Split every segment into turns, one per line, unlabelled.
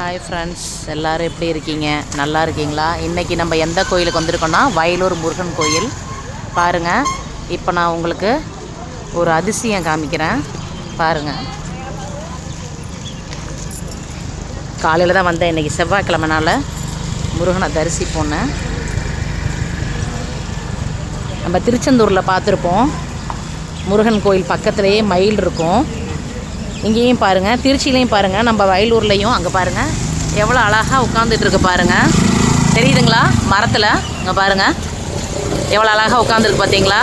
hi friends எல்லோரும் எப்படி இருக்கீங்க நல்லா இருக்கீங்களா இன்றைக்கி நம்ம எந்த கோயிலுக்கு வந்திருக்கோன்னா வயலூர் முருகன் கோயில் பாருங்கள் இப்போ நான் உங்களுக்கு ஒரு அதிசயம் காமிக்கிறேன் பாருங்கள் காலையில் தான் வந்தேன் இன்றைக்கி செவ்வாய்க்கிழமைனால முருகனை தரிசி போனேன் நம்ம திருச்செந்தூரில் பார்த்துருப்போம் முருகன் கோயில் பக்கத்துலேயே மயில் இருக்கும் இங்கேயும் பாருங்கள் திருச்சியிலையும் பாருங்கள் நம்ம வயலூர்லேயும் அங்கே பாருங்கள் எவ்வளோ அழகாக உட்காந்துட்டுருக்கு பாருங்கள் தெரியுதுங்களா மரத்தில் இங்கே பாருங்கள் எவ்வளோ அழகாக உட்காந்துருக்கு பார்த்தீங்களா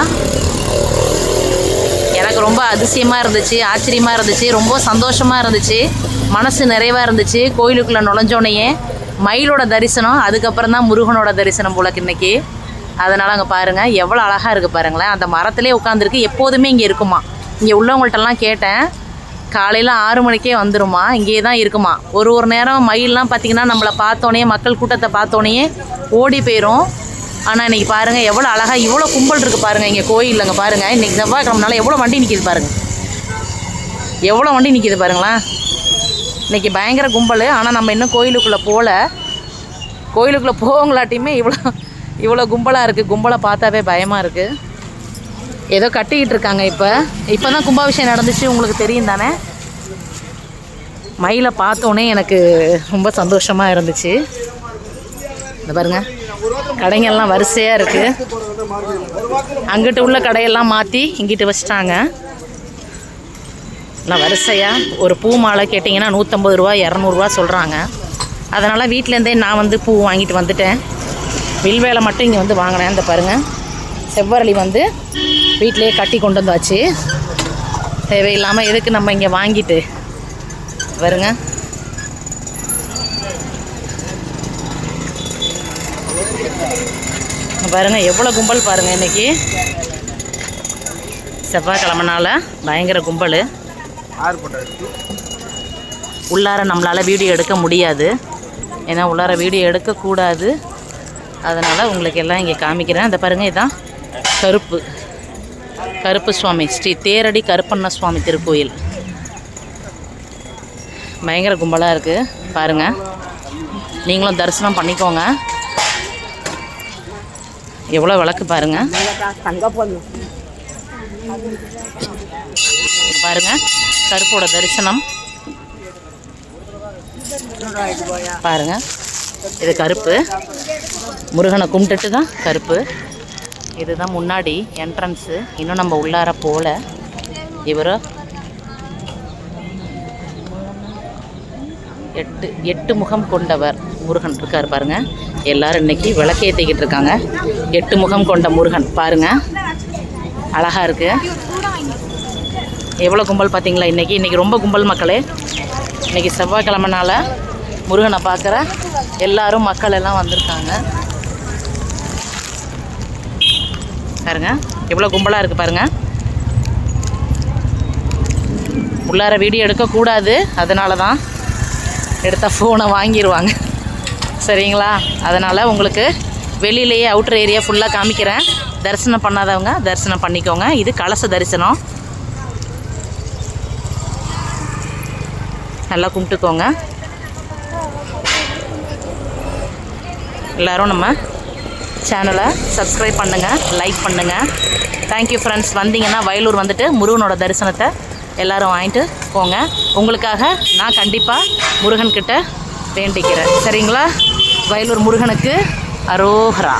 எனக்கு ரொம்ப அதிசயமாக இருந்துச்சு ஆச்சரியமாக இருந்துச்சு ரொம்ப சந்தோஷமாக இருந்துச்சு மனசு நிறைவாக இருந்துச்சு கோயிலுக்குள்ளே நுழைஞ்சோனையே மயிலோட தரிசனம் அதுக்கப்புறம் தான் முருகனோட தரிசனம் போல இன்னைக்கு அதனால் அங்கே பாருங்கள் எவ்வளோ அழகாக இருக்குது பாருங்களேன் அந்த மரத்துலேயே உட்காந்துருக்கு எப்போதுமே இங்கே இருக்குமா இங்கே உள்ளவங்கள்ட்டெல்லாம் கேட்டேன் காலையில் ஆறு மணிக்கே வந்துடுமா இங்கேயே தான் இருக்குமா ஒரு ஒரு நேரம் மயிலெலாம் பார்த்திங்கன்னா நம்மளை பார்த்தோன்னே மக்கள் கூட்டத்தை பார்த்தோன்னே ஓடி போயிடும் ஆனால் இன்றைக்கி பாருங்கள் எவ்வளோ அழகாக இவ்வளோ கும்பல் இருக்குது பாருங்கள் இங்கே கோயிலில்ங்க பாருங்கள் இன்றைக்கி கிழமனால எவ்வளோ வண்டி நிற்கிது பாருங்கள் எவ்வளோ வண்டி நிற்கிது பாருங்களேன் இன்றைக்கி பயங்கர கும்பல் ஆனால் நம்ம இன்னும் கோயிலுக்குள்ளே போகல கோயிலுக்குள்ளே போவங்களாட்டியுமே இவ்வளோ இவ்வளோ கும்பலாக இருக்குது கும்பலை பார்த்தாவே பயமாக இருக்குது ஏதோ கட்டிக்கிட்டு இருக்காங்க இப்போ இப்போ தான் கும்பாபிஷேகம் நடந்துச்சு உங்களுக்கு தெரியும் தானே மயிலை பார்த்தோன்னே எனக்கு ரொம்ப சந்தோஷமாக இருந்துச்சு இந்த பாருங்க கடைங்கள்லாம் வரிசையாக இருக்குது அங்கிட்ட உள்ள கடையெல்லாம் மாற்றி இங்கிட்டு வச்சிட்டாங்க நல்லா வரிசையாக ஒரு பூ மாலை கேட்டிங்கன்னா நூற்றம்பது ரூபா இரநூறுவா சொல்கிறாங்க அதனால் வீட்டிலேருந்தே நான் வந்து பூ வாங்கிட்டு வந்துட்டேன் வில்வேலை மட்டும் இங்கே வந்து வாங்கினேன் இந்த பாருங்கள் செவ்வரளி வந்து வீட்டிலே கட்டி கொண்டு வந்தாச்சு தேவையில்லாமல் எதுக்கு நம்ம இங்கே வாங்கிட்டு வருங்க பாருங்கள் எவ்வளோ கும்பல் பாருங்கள் இன்றைக்கி செவ்வாய்க்கிழமனால பயங்கர கும்பல் உள்ளார நம்மளால் வீடியோ எடுக்க முடியாது ஏன்னா உள்ளார வீடியோ எடுக்கக்கூடாது அதனால் உங்களுக்கு எல்லாம் இங்கே காமிக்கிறேன் அந்த பாருங்கள் இதுதான் கருப்பு கருப்பு சுவாமி ஸ்ரீ தேரடி கருப்பண்ண சுவாமி திருக்கோயில் பயங்கர கும்பலாக இருக்குது பாருங்கள் நீங்களும் தரிசனம் பண்ணிக்கோங்க எவ்வளோ விளக்கு பாருங்கள் பாருங்கள் கருப்போட தரிசனம் பாருங்கள் இது கருப்பு முருகனை கும்பிட்டுட்டு தான் கருப்பு இதுதான் முன்னாடி என்ட்ரன்ஸு இன்னும் நம்ம உள்ளார போல இவர் எட்டு எட்டு முகம் கொண்டவர் முருகன் இருக்கார் பாருங்க எல்லாரும் இன்னைக்கு விளக்கு ஏற்றிக்கிட்டு இருக்காங்க எட்டு முகம் கொண்ட முருகன் பாருங்க அழகா இருக்கு எவ்வளோ கும்பல் பார்த்தீங்களா இன்றைக்கி இன்றைக்கி ரொம்ப கும்பல் மக்களே இன்றைக்கி செவ்வாய்க்கிழமைனால முருகனை பார்க்குற எல்லாரும் மக்கள் எல்லாம் வந்திருக்காங்க பாருங்க எவ்வளோ கும்பலாக இருக்குது பாருங்க உள்ளார வீடியோ எடுக்கக்கூடாது அதனால தான் எடுத்தால் ஃபோனை வாங்கிடுவாங்க சரிங்களா அதனால் உங்களுக்கு வெளியிலேயே அவுட்ரு ஏரியா ஃபுல்லாக காமிக்கிறேன் தரிசனம் பண்ணாதவங்க தரிசனம் பண்ணிக்கோங்க இது கலச தரிசனம் நல்லா கும்பிட்டுக்கோங்க எல்லோரும் நம்ம சேனலை சப்ஸ்கிரைப் பண்ணுங்கள் லைக் பண்ணுங்கள் தேங்க்யூ ஃப்ரெண்ட்ஸ் வந்தீங்கன்னா வயலூர் வந்துட்டு முருகனோட தரிசனத்தை எல்லோரும் வாங்கிட்டு போங்க உங்களுக்காக நான் கண்டிப்பாக முருகன்கிட்ட வேண்டிக்கிறேன் சரிங்களா வயலூர் முருகனுக்கு அரோஹரா